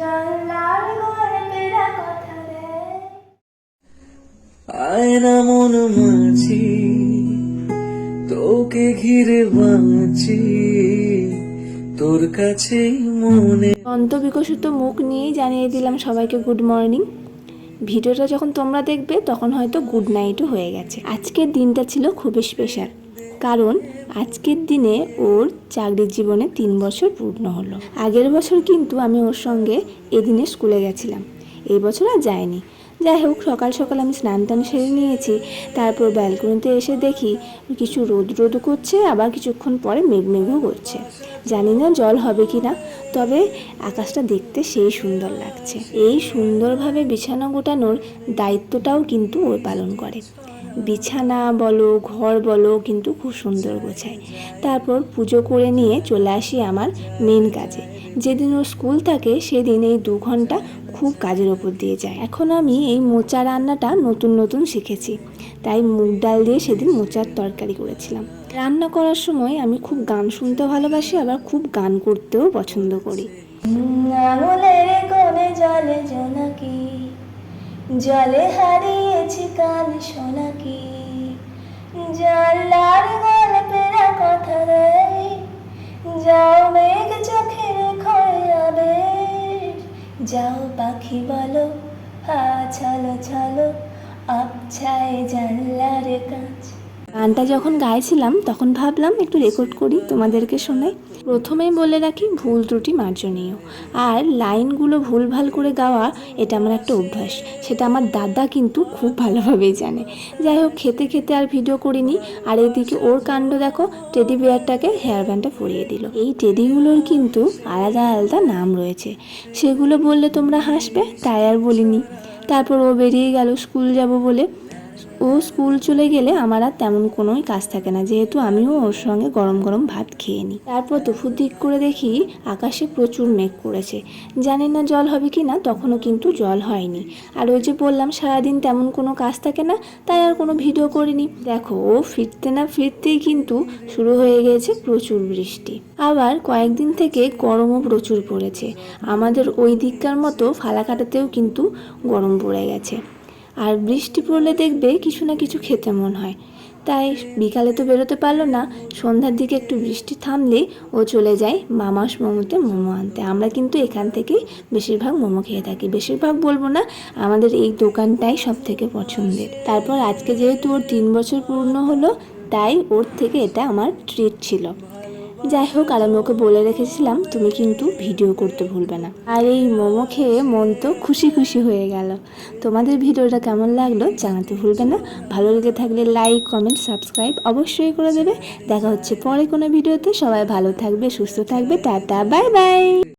জানলার গল্পেরা কথা দেয় আয়না মন মাঝি তোকে ঘিরে বাঁচি তোর কাছেই মনে অন্তবিকশিত মুখ নিয়েই জানিয়ে দিলাম সবাইকে গুড মর্নিং ভিডিওটা যখন তোমরা দেখবে তখন হয়তো গুড নাইটও হয়ে গেছে। আজকের দিনটা ছিল খুবই স্পেশাল কারণ আজকের দিনে ওর চাকরির জীবনে তিন বছর পূর্ণ হলো। আগের বছর কিন্তু আমি ওর সঙ্গে এদিনে স্কুলে গেছিলাম। এই বছর আর যায়নি যাই হোক, সকাল সকাল আমি স্নান টান সেরে নিয়েছি। তারপর ব্যালকনিতে এসে দেখি কিছু রোদ রোদ করছে, আবার কিছুক্ষণ পরে মেঘ মেঘও করছে। জানি না জল হবে কি না, তবে আকাশটা দেখতে সেই সুন্দর লাগছে। এই সুন্দরভাবে বিছানা গোটানোর দায়িত্বটাও কিন্তু ও পালন করে। বিছানা বলো, ঘর বলো, কিন্তু খুব সুন্দর গোছায়। তারপর পুজো করে নিয়ে চলে আসি আমার মেন কাজে। যেদিন ওর স্কুল থাকে, সেদিন এই দু ঘণ্টা খুব কাজের ওপর দিয়ে যায়। এখন আমি এই মোচা রান্নাটা নতুন নতুন শিখেছি। তাই মুগ ডাল দিয়ে সেদিন মোচার তরকারি করেছিলাম। রান্না করার সময় আমি খুব গান শুনতে ভালোবাসি, আবার খুব গান করতেও পছন্দ করি। জলে জলে হারিয়েছি কাল সোনাকি জানলার গল্পেরা কথা দেয় যাও মেঘ চোখে খয়াবে যাও পাখি বলো, হা চলো চলো আপছায় জানলার কাছ গানটা যখন গাইছিলাম, তখন ভাবলাম একটু রেকর্ড করি তোমাদেরকে শোনাই। প্রথমেই বলে রাখি, ভুল ত্রুটি মার্জনীয়। আর লাইনগুলো ভুলভাল করে গাওয়া, এটা আমার একটা অভ্যাস। সেটা আমার দাদা কিন্তু খুব ভালোভাবেই জানে। যাই হোক, খেতে খেতে আর ভিডিও করিনি। আর এদিকে ওর কাণ্ড দেখো টেডি বিয়ারটাকে হেয়ার ব্যান্ডটা পরিয়ে দিল। এই টেডিগুলোর কিন্তু আলাদা আলাদা নাম রয়েছে। সেগুলো বললে তোমরা হাসবে, তাই আর বলিনি। তারপর ও বেরিয়ে গেল, স্কুল যাব বলে। ও স্কুল চলে গেলে আমার আর তেমন কোনোই কাজ থাকে না, যেহেতু আমিও ওর সঙ্গে গরম গরম ভাত খেয়ে নিই। তারপর দুপুর দিক করে দেখি আকাশে প্রচুর মেঘ করেছে। জানি না জল হবে কি না, তখনও কিন্তু জল হয়নি। আর ওই যে বললাম, সারাদিন তেমন কোনো কাজ থাকে না, তাই আর কোনো ভিডিও করিনি। দেখো, ও ফিরতে না ফিরতেই কিন্তু শুরু হয়ে গেছে প্রচুর বৃষ্টি। আবার কয়েকদিন থেকে গরমও প্রচুর পড়েছে। আমাদের ওই দিককার মতো ফালাকাটাতেও কিন্তু গরম পড়ে গেছে। আর বৃষ্টি পড়লে দেখবে কিছু না কিছু খেতে মন হয়। তাই বিকালে তো বেরোতে পারল না, সন্ধ্যার দিকে একটু বৃষ্টি থামলে ও চলে যায় মামাস মোমোতে মোমো আনতে। আমরা কিন্তু এখান থেকেই বেশিরভাগ মোমো খেয়ে থাকি। বেশিরভাগ বলব না, আমাদের এই দোকানটাই সব থেকে পছন্দের। তারপর আজকে যেহেতু ওর তিন বছর পূর্ণ হলো, তাই ওর থেকে এটা আমার ট্রিট ছিল। যাই হোক আর আমি ওকে বলে রেখেছিলাম, তুমি কিন্তু ভিডিও করতে ভুলবে না। আর এই মোমো খেয়ে মন তো খুশি খুশি হয়ে গেল। তোমাদের ভিডিওটা কেমন লাগল জানাতে ভুলবে না। ভালো লেগে থাকলে লাইক কমেন্ট সাবস্ক্রাইব অবশ্যই করে দেবে। দেখা হচ্ছে পরে কোনো ভিডিওতে। সবাই ভালো থাকবে, সুস্থ থাকবে। Tata bye bye